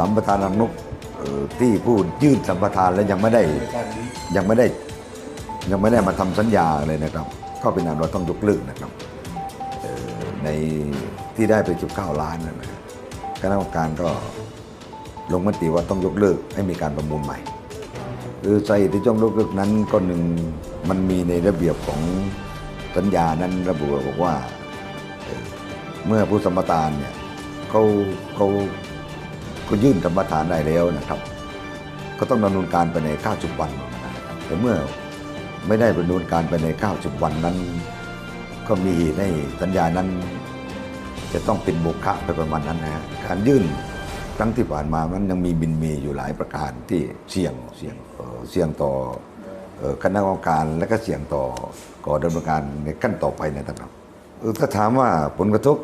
สัมปทานรังนกที่ผู้ยื่นสัมปทานแล้วยังไม่ได้ยังไม่ได้ยังไม่ได้มาทำสัญญาเลยนะครับ ก็เป็นอันว่าต้องยกเลิกนะครับในที่ได้ไป19ล้านนะนะครับคณะกรรมการก็ลงมติว่าต้องยกเลิกให้มีการประมูลใหม่คือสาเหตุที่ต้องยกเลิกนั้นก็หนึ่งมันมีในระเบียบของสัญญานั้นระบุบอกว่าเอ่อเมื่อผู้สัมปทานเนี่ยเขาเขา เขายื่นสัมปทานได้แล้วนะครับ ก็ต้องดำเนินการไปใน 90 วันนะครับแต่เมื่อไม่ได้ดำเนินการไปใน 90 วันนั้น ก็มีเหตุให้สัญญานั้น จะต้องเป็นโมฆะไปประมาณนั้นนะฮะการยื่นครั้งที่ผ่านมามันยังมีบินมีอยู่หลายประการที่เสี่ยงเสี่ยงเออเสี่ยงต่อคณะกรรมการและก็เสี่ยงต่อก่อดำเนินการในขั้นต่อไปนะครับถ้าถามว่าผลกระทบ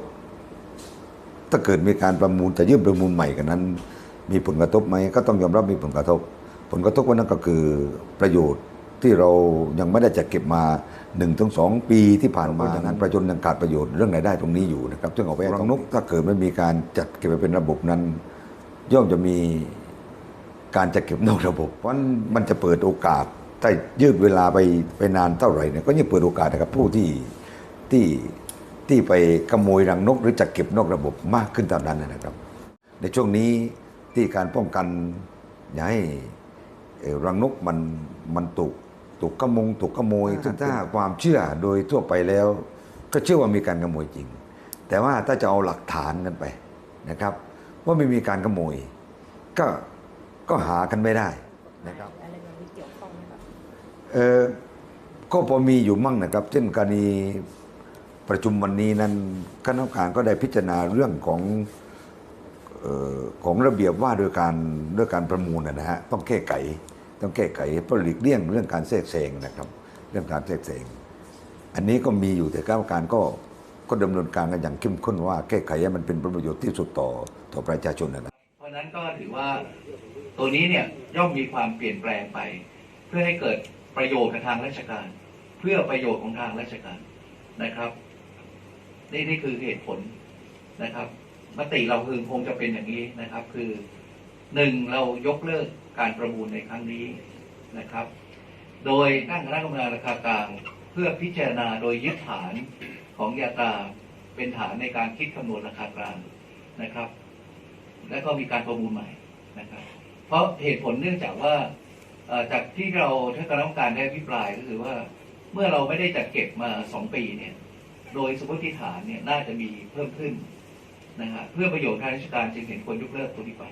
ถ้าเกิดมีการประมูลจะยื่นประมูลใหม่กันนั้น มีผลกระทบไหมก็ต้องยอมรับมีผลกระทบ ผลกระทบวันนั้นก็คือประโยชน์ที่เรายังไม่ได้จัดเก็บมา1นถึงสปีที่ผ่านมาดังนั้นประชาชนยังขาดประโยชน์เรื่องรายได้ตรงนี้อยู่นะครับซึ่งเอาไว้รังนกถ้าเกิดไม่มีการจัดเก็บไปเป็นระบบนั้น ย่อมจะมีการจัดเก็บนอกระบบ เพราะฉะนั้นมันจะเปิดโอกาสถ้ายืดเวลาไปไปนานเท่าไหร่เนี่ยก็ยิ่งเปิดโอกาสนะครับผู้ที่ที่ ที่ไปขโมยรังนกหรือจัดเก็บนอกระบบมากขึ้นตามนั้นนะครับ ในช่วงนี้ที่การป้องกันอย่าให้เอ่อรังนกมันมันถูกถูกขโมงถูกขโมยซึ่งถ้าความเชื่อโดยทั่วไปแล้ว ก็เชื่อว่ามีการขโมยจริง แต่ว่าถ้าจะเอาหลักฐานกันไปนะครับ ว่าไม่มีการขโมย ก็ก็หากันไม่ได้นะครับอะไรแบบนี้เกี่ยวข้องไหมครับเออก็พอมีอยู่มั่งนะครับ เช่นกรณี ประชุมวันนี้นั้นคณะกรรมการก็ได้พิจารณาเรื่องของออของระเบียบว่าโดยการด้วยการประมูลนะฮะต้องแก้ไขต้องแก้ไขเพื่อหลีกเลี่ยงเรื่องการแทรกแซงนะครับ เรื่องการแทรกแซงอันนี้ก็มีอยู่แต่คณะกรรมการก็ก็ดำเนินการกันอย่างเข้มข้นว่าแก้ไขให้มันเป็นประโยชน์ที่สุดต่อต่อประชาชนนะครับเพราะฉะนั้นก็ถือว่าตัวนี้เนี่ยย่อมมีความเปลี่ยนแปลงไป เพื่อให้เกิดประโยชน์กับทางราชการ เพื่อประโยชน์ของทางราชการนะครับ นี่นี่คือเหตุผลนะครับมติเราคือคงจะเป็นอย่างนี้นะครับ คือหนึ่งเรายกเลิกการประมูลในครั้งนี้นะครับ โดยตั้งคณะกรรมการราคากลางเพื่อพิจารณาโดยยึดฐานของยาตาเป็นฐานในการคิดคำนวณราคากลางนะครับ แล้วก็มีการประมูลใหม่นะครับ เพราะเหตุผลเนื่องจากว่าจากที่เราท่านคณะกรรมการได้พิปรายก็คือว่า เมื่อเราไม่ได้จัดเก็บมาสองปีเนี่ย โดยสมมติฐานเนี่ยน่าจะมีเพิ่มขึ้นนะฮะเพื่อประโยชน์ทางราชการจึงเห็นควรยกเลิกตัวนี้ไป